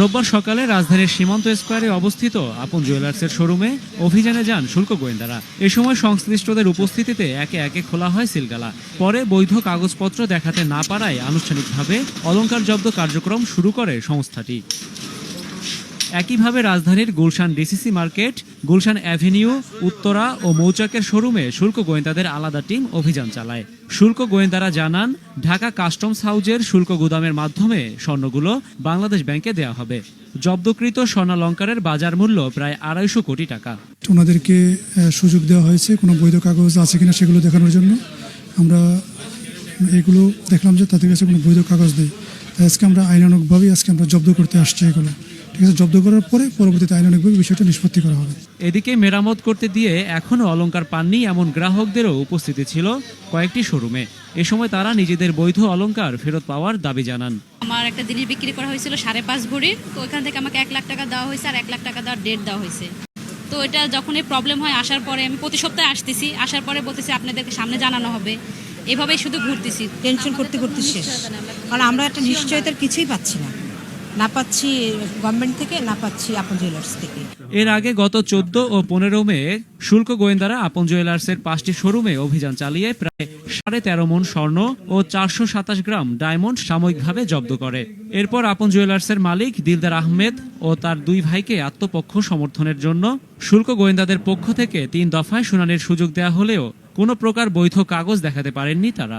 রোববার সকালে রাজধানীর সীমান্ত স্কোয়ারে অবস্থিত আপন জুয়েলার্সের শোরুমে অভিযানে যান শুল্ক গোয়েন্দারা। এ সময় সংশ্লিষ্টদের উপস্থিতিতে একে একে খোলা হয় সিলগালা। পরে বৈধ কাগজপত্র দেখাতে না পারায় আনুষ্ঠানিকভাবে অলঙ্কার জব্দ কার্যক্রম শুরু করে সংস্থাটি। একইভাবে রাজধানীর Gulshan DCC market, Gulshan avenue, Uttara ও মৌচাকের শোরুমে শুল্ক গোয়েন্দাদের আলাদা টিম অভিযান চালায়। শুল্ক গোয়েন্দারা জানান, ঢাকা কাস্টমস হাউজের শুল্ক গুদামের মাধ্যমে স্বর্ণগুলো বাংলাদেশ ব্যাংকে দেওয়া হবে। জব্দকৃত স্বর্ণালঙ্কারের বাজার মূল্য প্রায় আড়াইশো কোটি টাকা। ওনাদেরকে সুযোগ দেওয়া হয়েছে। কোনো বৈধ কাগজ আছে কিনা সেগুলো দেখানোর জন্য। আমরা এগুলো দেখলাম যে তাদের কাছে কোনো বৈধ কাগজ নেই। আজকে আমরা আইনানুকভাবেই আজকে আমরা জব্দ করতে আসছি এগুলো। ঠিক আছে জব্দ করার পরে পরবর্তীতে আইনানুগভাবে বিষয়টা নিষ্পত্তি করা হবে। এদিকে মেরামত করতে দিয়ে এখনও অলংকার পাননি এমন গ্রাহকদেরও উপস্থিতি ছিল কয়েকটি শোরুমে। এ সময় তারা নিজেদের বৈধ অলংকার ফেরত পাওয়ার দাবি জানান। আমার একটা জিনিস বিক্রি করা হয়েছিল সাড়ে পাঁচ ভরির তো ওইখান থেকে আমাকে এক লাখ টাকা দেওয়া হয়েছে আর এক লাখ টাকা দেওয়ার ডেট দেওয়া হয়েছে। তো এটা যখন এই প্রবলেম হয় আসার পরে আমি প্রতি সপ্তাহে আসতেছি। আসার পরে বলতেছি আপনাদেরকে সামনে জানানো হবে। এভাবেই শুধু ঘুরতেছি। টেনশন করতে করতে শেষ। কারণ আমরা একটা নিশ্চয়তার কিছুই পাচ্ছি না। না পাচ্ছি গভর্নমেন্ট থেকে, না পাচ্ছি আপন জুয়েলার্স থেকে। এর আগে গত চোদ্দ ও পনেরো মে শুল্ক গোয়েন্দারা আপন জুয়েলার্সের পাঁচটি শোরুমে অভিযান চালিয়ে প্রায় সাড়ে তেরো মন স্বর্ণ ও চারশো সাতাশ গ্রাম ডায়মন্ড সাময়িকভাবে জব্দ করে। এরপর আপন জুয়েলার্সের মালিক দিলদার আহমেদ ও তার দুই ভাইকে আত্মপক্ষ সমর্থনের জন্য শুল্ক গোয়েন্দাদের পক্ষ থেকে তিন দফায় শুনানির সুযোগ দেওয়া হলেও কোনো প্রকার বৈধ কাগজ দেখাতে পারেননি তারা।